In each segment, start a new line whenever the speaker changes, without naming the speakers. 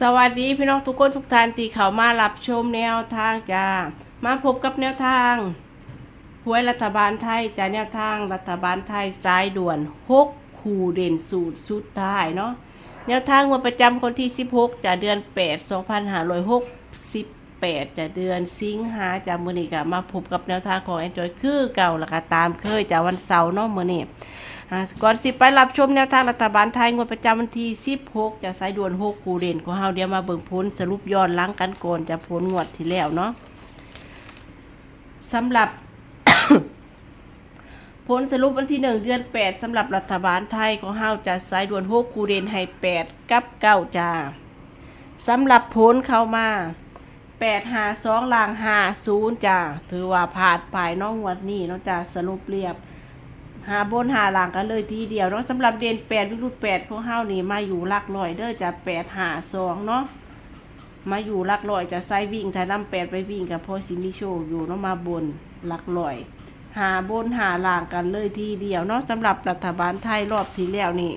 สวัสดีพี่น้องทุกคนทุกท่านที่เขามารับชมแนวทางจ้ามาพบกับแนวทางหวยรัฐบาลไทยจ้าแนวทางรัฐบาลไทยสายด่วน6คู่เด่นสูตรสุดท้ายเนาะแนวทางวันประจำคนที่ 16จะเดือน 8 2568จะเดือนสิงหาจะมื้อนี้ก็มาพบกับแนวทางของแอนจอยคือเก่าแล้วก็ตามเคยจากวันเสาร์เนาะมือนี้อ่า ก่อนสิไปรับชมแนวทางรัฐบาลไทยงวดประจำวันที่ 16 จะสายด่วน6คูเด่นของเฮาเดี๋ยวมาเบิ่งผลสรุปย้อนหลังกันก่อนจะผลงวดที่แล้วเนาะสำหรับผลสรุปวันที่ 1 เดือน 8สำหรับรัฐบาลไทยของเฮาจะสายด่วน6คูเด่นให้ 8 กับ 9จ้าสำหรับผลเข้ามา8 5 2ลาง5 0จ้าถือว่าผ่านไปน้องงวดนี้เนาะจ้าสรุปเรียบ หาบนหาหลังกันเลยทีเดียวเนาะสำหรับเด่นแปดวิรุธแปดของเฮานี่มาอยู่หลักร้อยเด้อจะแปดหาสองเนาะมาอยู่หลักร้อยจะไซวิ่งถ้านำแปดไปวิ่งกับพ่อสิมิโชอยู่เนาะมาบนหลักร้อย หาบนหาหลังกันเลยทีเดียวเนาะสำหรับรัฐบาลไทยรอบที่แล้วนี่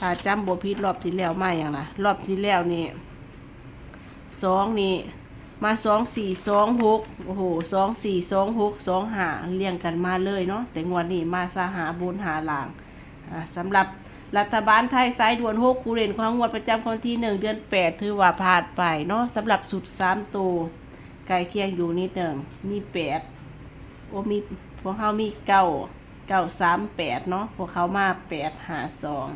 ถ้าจำบ่ผิดรอบที่แล้วไมาอย่างไรรอบที่แล้วนี่สองนี่ มาสองสี่สองหกโอ้โหสองสี่สองหกสองหาเรียงกันมาเลยเนาะแต่งวดนี้มาสาหาบนหาหลังสำหรับรัฐบาลไทยสายด่วนหกกูเรนของงวดประจำคนที่หนึ่งเดือนแปดถือว่าผ่านไปเนาะสำหรับสุดสามตัวไก่เคียงอยู่นิดหนึ่งมีแปดโอ้มีพวกเขามีเก้าเก้าสามแปดเนาะพวกเขามาแปดหาสอง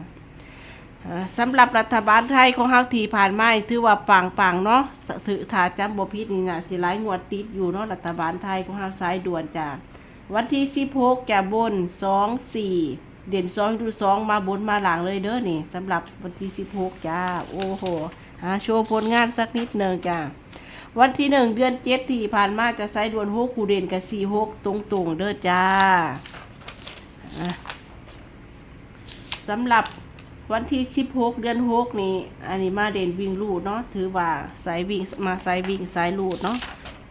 สำหรับรัฐบาลไทยของเขาที่ผ่านมาถือว่าปังปังๆเนาะสื่อถาจำบพิษนี่นะสิหลายงวดติดอยู่เนาะรัฐบาลไทยของเขาสายด่วนจ้าวันที่สิบหกแกบนสองสี่เด่นสองดูสองมาบนมาหลังเลยเด้อนี่สำหรับวันที่สิบหกจ้าโอ้โหหาโชว์ผลงานสักนิดหนึ่งจ้าวันที่หนึ่งเดือนเจ็ดที่ผ่านมาจะใส่ดวนหกคูเด่นกับสี่หกตรงตรงๆเด้อจ้าสำหรับ วันที่สิบหกเดือนหกนี่อันนี้มาเด่นวิ่งลูดเนาะถือว่าสายวิ่งมาสายวิ่งสายลูดเนาะ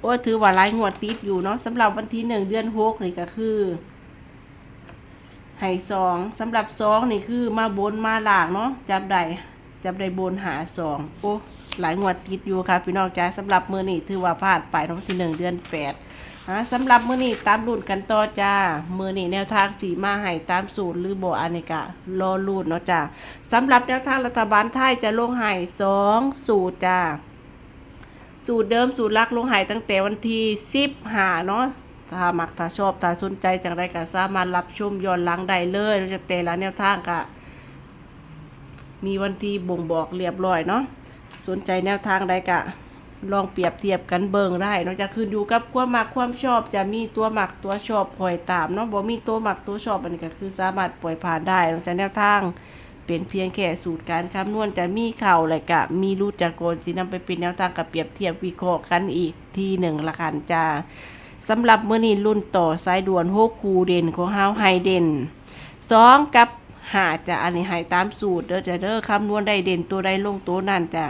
โอ้ยถือว่าหลายงวดติดอยู่เนาะสำหรับวันที่หนึ่งเดือนหกนี่ก็คือให้สองสำหรับสองนี่คือมาบนมาหลางเนาะจับได้จับได้บนหาสองโอ้ หลายงวดติดอยู่ค่ะพี่น้องจ้าสำหรับมือนี่ถือว่าพลาดไปเนาะวันที่หนึ่งเดือนแปดฮะสำหรับมือนี่ตามรุ่นกันต่อจ้า มือนี่แนวทางสีมาให้ตามสูตรหรือโบอานิกะรอรุ่นเนาะจ้าสำหรับแนวทางรัฐบาลไทยจะลงให้สองสูตรจ้าสูตรเดิมสูตรลักลงหายตั้งแต่วันที่สิบหาเนาะถ้ามักถ้าชอบถ้าสนใจจังไรก็สามารถรับชมย้อนหลังได้เลยเราจะแต่ละแนวทางก็มีวันที่บ่งบอกเรียบร้อยเนาะ สนใจแนวทางใดก็ลองเปรียบเทียบกันเบิ่งได้นาะจะขึ้นอยู่กับความมักความชอบจะมีตัวหมักตัวชอบปล่อยตามเนาะบ่มีตัวหมักตัวชอบอันนี้ก็คือสามารถปล่อยผ่านได้นาะจะแนวทางเป็นเพียงแค่สูตรการคำนวณจะมีเข่าและกะ มีรูดจากโกนสินำไปเป็นแนวทางกับเปรียบเทียบวิเคราะห์กันอีกทีหนึ่งละกันจ้าสำหรับเมื้อนี้รุ่นต่อสายด่วนหกคูเด่นของเฮาไฮเด่นสองกับ หาจะอันนี้ให้ตามสูตรเด้อจะเด้อคำนวณได้เด่นตัวใดลงตัวนั่นจ้ะ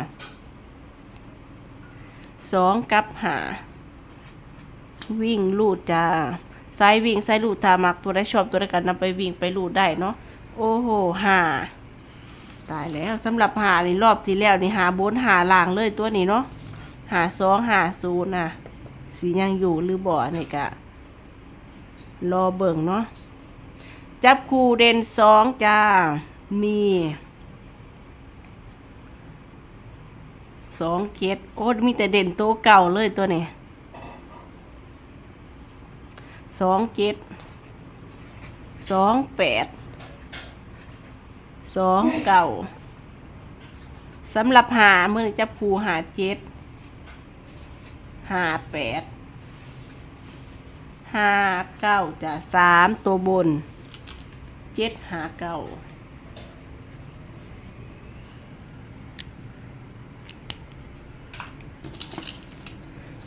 สองกับหาวิ่งลูดจ้าสายวิ่งสายลูดตามักตัวใดชอบตัวใดกันนำไปวิ่งไปลูดได้เนาะโอ้โหหาตายแล้วสำหรับหาในรอบที่แล้วนี่หาบนหาล่างเลยตัวนี้เนาะหาสองหาศูนย์น่ะสียังอยู่หรือบ่อนี่กะรอเบิ่งเนาะ จับคู่เด่นสองจ้า มีสองเกตโอ้มีแต่เด่นตัวเก่าเลยตัวนี้สองเจ็ดสองแปดสองเก่าสำหรับหาเมื่อจะผูหาเจ็ดหาแปดห้าเก้าจะสามตัวบน เจ็ดหาเก้า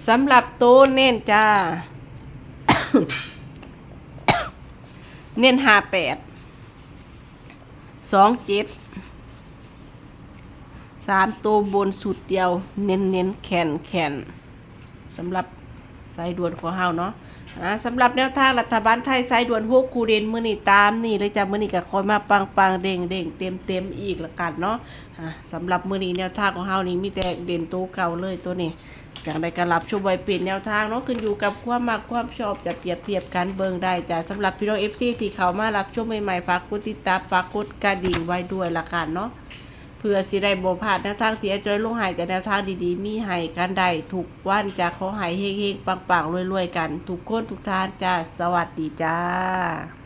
สำหรับตัวเน้นจ้า เน้นหาแปดสองเจ็ดสามตัวบนสุดเดียว เน้นเน้นแขนแขนสำหรับสายด่วนของเฮาเนาะ สำหรับแนวทางรัฐบาลไทยสายด่วนพวกคูเดนมือนี้ตามนี่เลยจ้ะมือนี้ก็คอยมาปังปังเด้งเด้งเต็มเต็มอีกละกันเนาะสำหรับมือนี้แนวทางของเฮานี่มีแต่เด่นตัวเก่าเลยตัวนี้อย่างใดก็รับชมไว้เป็นแนวทางเนาะขึ้นอยู่กับความมักความชอบจะเปรียบเทียบกันเบิ่งได้จ้ะสำหรับพี่น้อง FC ที่เขามารับชมใหม่ๆฝากกดติดตามฝากกดกระดิ่งไว้ด้วยละกันเนาะ เพื่อสิได้บ่พลาดแนวทางเสียจอยลงใหายแต่แนวทางดีๆ มีหายกันได้ถูกวันจะขาหายเฮงๆปังๆรวยๆกัน ทุกคนทุกท่านจ้า สวัสดีจ้า